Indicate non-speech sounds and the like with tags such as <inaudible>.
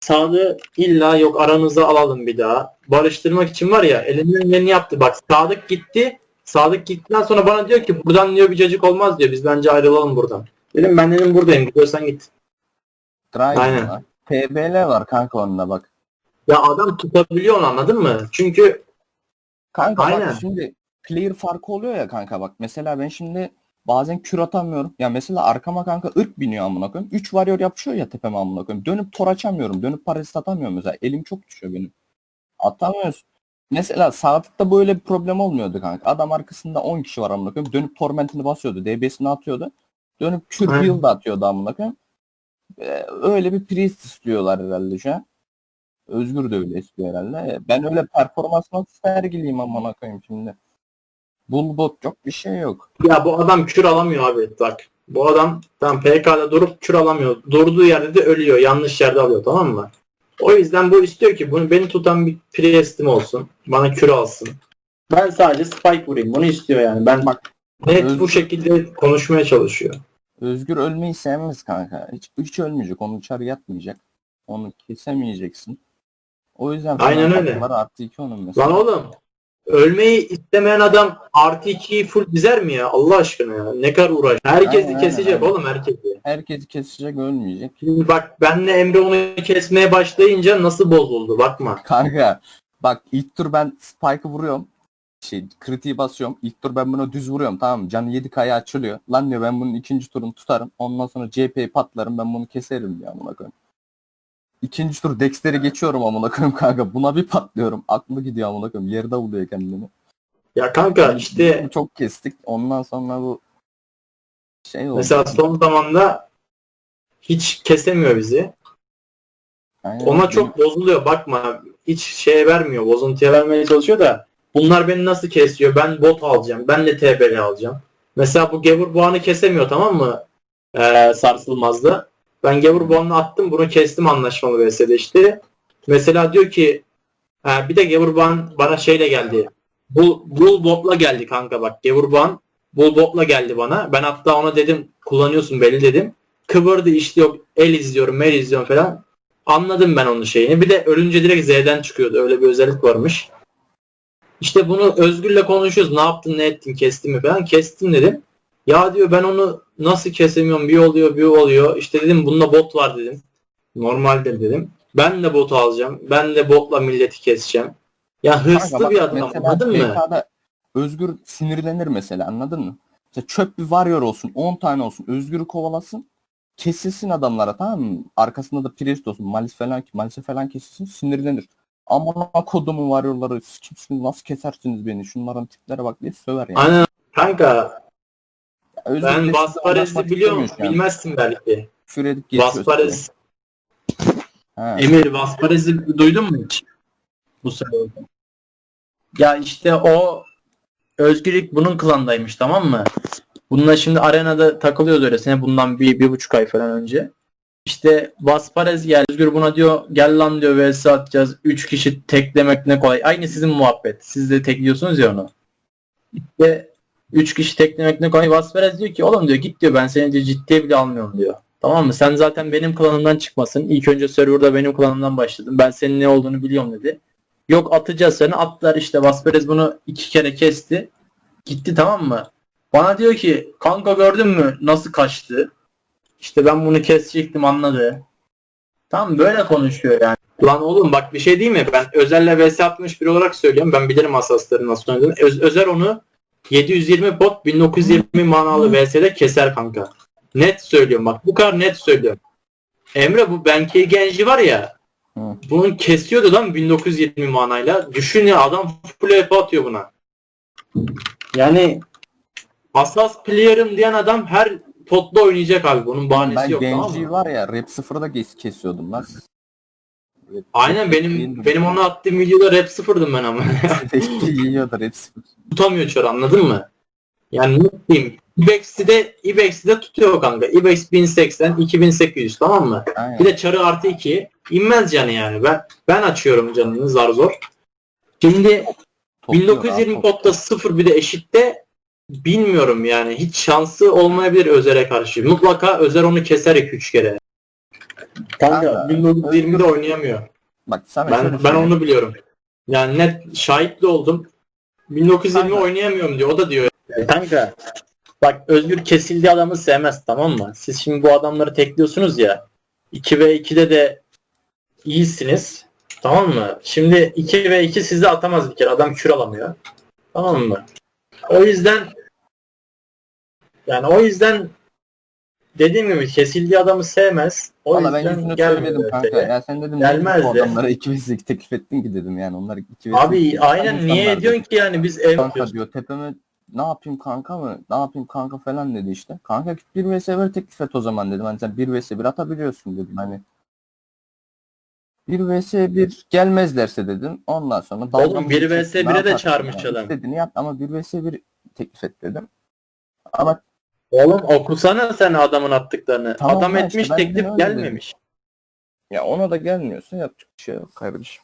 Sadık'ı illa yok aranıza alalım bir daha. Barıştırmak için var ya elinden geleni yaptı. Bak Sadık gitti. Sadık gittikten sonra bana diyor ki buradan diyor bir cacık olmaz diyor. Biz bence ayrılalım buradan. Dedim ben dedim buradayım. Gidiyorsan git. Drive Aynen. var. TBL var kanka onunla bak. Ya adam tutabiliyor onu anladın mı? Çünkü Kanka Aynen. bak şimdi player farkı oluyor ya kanka bak. Mesela ben şimdi bazen kür atamıyorum. Ya mesela arkama kanka ırk biniyor amına koyayım. 3 varıyor yapışıyor ya tepeme amına koyayım. Dönüp tor açamıyorum. Dönüp parazit atamıyorum mesela. Elim çok düşüyor benim. Atamıyoruz. Mesela Sadık'ta böyle bir problem olmuyordu kanka. Adam arkasında 10 kişi var amına koyayım. Dönüp tormentini basıyordu. DB'sini atıyordu. Dönüp kür build atıyordu amına koyayım. Ee, öyle bir priest istiyorlar herhalde şu an. Özgür de öyle istiyor herhalde. Ben öyle performans nasıl sergileyim amına koyayım şimdi. Bulbot yok bir şey yok. ya bu adam kür alamıyor abi bak. Bu adam tam PK'da durup kür alamıyor. Durduğu yerde de ölüyor. Yanlış yerde alıyor tamam mı? O yüzden bu istiyor ki bunu beni tutan bir priestim olsun. Bana kür alsın. Ben sadece spike vurayım. Bunu istiyor yani. Ben Bak net Öz- bu şekilde konuşmaya çalışıyor. Özgür ölmeyi sevmez kanka. Hiç, hiç ölmeyecek. Onu çar yatmayacak. Onu kesemeyeceksin. O yüzden Aynen öyle. artı iki onun mesela. Lan oğlum ölmeyi istemeyen adam artı 2'yi full dizer mi ya? Allah aşkına ya. Ne kadar uğraş. Herkesi Aynen, kesecek aynen. oğlum herkesi. Herkesi kesecek ölmeyecek. Şimdi bak benle Emre onu kesmeye başlayınca nasıl bozuldu bakma. Kanka bak ilk tur ben Spike'ı vuruyorum. Şey kritiği basıyorum. İlk tur ben bunu düz vuruyorum tamam mı? Canı 7 kaya açılıyor. Lan diyor ben bunun ikinci turunu tutarım. Ondan sonra CP'yi patlarım ben bunu keserim diyor amına koyayım. İkinci tur Dexter'i geçiyorum amına koyayım kanka. Buna bir patlıyorum. Aklı gidiyor amına koyayım. Yerde buluyor kendini. Ya kanka işte çok kestik. Ondan sonra bu şey oldu. mesela son zamanda hiç kesemiyor bizi. Aynen. Ona çok bozuluyor bakma. Hiç şeye vermiyor. Bozuntuya vermeye çalışıyor da bunlar beni nasıl kesiyor? Ben bot alacağım. Ben de TBL alacağım. Mesela bu Gevur Boğan'ı kesemiyor tamam mı? Ee, sarsılmazdı. Ben Gevur Boğan'ı attım. Bunu kestim anlaşmalı VS'de işte. Mesela diyor ki ha, bir de Gevur Boğan bana şeyle geldi. Bull, Bull Bot'la geldi kanka bak. Gevur Boğan Bull Bot'la geldi bana. Ben hatta ona dedim kullanıyorsun belli dedim. Kıvırdı işte yok el izliyorum, mel izliyorum falan. Anladım ben onun şeyini. Bir de ölünce direkt Z'den çıkıyordu. Öyle bir özellik varmış. İşte bunu Özgür'le konuşuyoruz. Ne yaptın, ne ettin, kestin mi falan. Kestim dedim. Ya diyor ben onu nasıl kesemiyorum? Bir oluyor, bir oluyor. İşte dedim bunda bot var dedim. Normaldir dedim. Ben de botu alacağım. Ben de botla milleti keseceğim. Ya hırslı Kanka bak, bir adam mesela anladın mı? PK'da Özgür sinirlenir mesela anladın mı? Mesela çöp bir varıyor olsun 10 tane olsun Özgür'ü kovalasın kesilsin adamlara tamam mı? Arkasında da priest olsun malis falan malise falan kesilsin sinirlenir. Aman kodumu varıyorları kimsiniz nasıl kesersiniz beni şunların tiplere bak diye söver yani. Aynen. Kanka Özgür ben Vasparez'i biliyorum. an. Bilmezsin belki. Küfür edip geçiyor. Vasparez. Emir Vasparez'i duydun mu hiç? Bu sene. Ya işte o Özgürlük bunun klandaymış tamam mı? Bununla şimdi arenada takılıyordu öylesine bundan bir, bir buçuk ay falan önce. İşte Vasparez gel Özgür buna diyor gel lan diyor vs atacağız. Üç kişi teklemek ne kolay. Aynı sizin muhabbet. Siz de tekliyorsunuz ya onu. İşte üç kişi teklemek ne kolay. Vasparez diyor ki oğlum diyor git diyor ben seni diyor ciddiye bile almıyorum diyor. Tamam mı? Sen zaten benim klanımdan çıkmasın. İlk önce serverda benim klanımdan başladın. Ben senin ne olduğunu biliyorum dedi. Yok atacağız seni. Attılar işte. Vasperez bunu iki kere kesti. Gitti tamam mı? Bana diyor ki kanka gördün mü nasıl kaçtı? İşte ben bunu kesecektim anladı. Tamam böyle konuşuyor yani. Lan oğlum bak bir şey değil mi? Ben Özer'le vs atmış biri olarak söylüyorum. Ben bilirim asasların nasıl oynadığını. Öz- Özer onu 720 bot 1920 manalı vs'de keser kanka. Net söylüyorum bak bu kadar net söylüyorum. Emre bu Benkei Genji var ya Hı. bunun kesiyordu lan 1920 manayla. Düşün ya adam full EP atıyor buna. Yani Asas player'ım diyen adam her potla oynayacak abi. Bunun bahanesi Ben yok tamam Genji var ya rap sıfırda kes kesiyordum lan. Rap- Aynen benim benim onu attığım videoda rap sıfırdım ben ama. yiyordu <laughs> rap sıfır. Tutamıyor çar anladın mı? Yani ne diyeyim? Ibex'i de Ibex'i de tutuyor kanka. Ibex 1080 2800 tamam mı? Aynen. Bir de çarı artı 2. İnmez canı yani. Ben ben açıyorum canını zar zor. Şimdi Topluyor, 1920 rahat potta 0 bir de eşitte bilmiyorum yani. Hiç şansı olmayabilir Özer'e karşı. Mutlaka Özer onu keser 2-3 kere. Kanka Kanka, 1920'de oynayamıyor. Bak şöyle Ben ben söyleyeyim. onu biliyorum. Yani net şahit de oldum. 1920 Kanka. oynayamıyorum diyor. O da diyor. Kanka bak Özgür kesildiği adamı sevmez tamam mı? Siz şimdi bu adamları tekliyorsunuz ya 2 ve 2'de de iyisiniz. Tamam mı? Şimdi 2 ve 2 sizi atamaz bir kere. Adam kür alamıyor. Tamam mı? O yüzden yani o yüzden dediğim gibi kesildiği adamı sevmez. O Valla ben yüzden gelmiyor söylemedim kanka. Ya sen dedim Gelmez de. adamlara 2 vs 2 teklif ettin ki dedim yani. Onlar 2 vs Abi aynen niye ediyorsun ki yani biz ev Kanka diyor tepeme ne yapayım kanka mı? Ne yapayım kanka falan dedi işte. Kanka git 1 vs 1 teklif et o zaman dedim. Hani sen 1 vs 1 atabiliyorsun dedim. Hani 1 vs 1 gelmez derse dedim. Ondan sonra Oğlum mı 1 geçeceksin, vs ne 1'e de çağırmış yani? adam. İstediğini yap ama 1 vs 1 teklif et dedim. Ama Oğlum okusana sen adamın attıklarını. Tamam Adam da etmiş işte teklif gelmemiş. ya ona da gelmiyorsa yapacak bir şey yok kardeşim.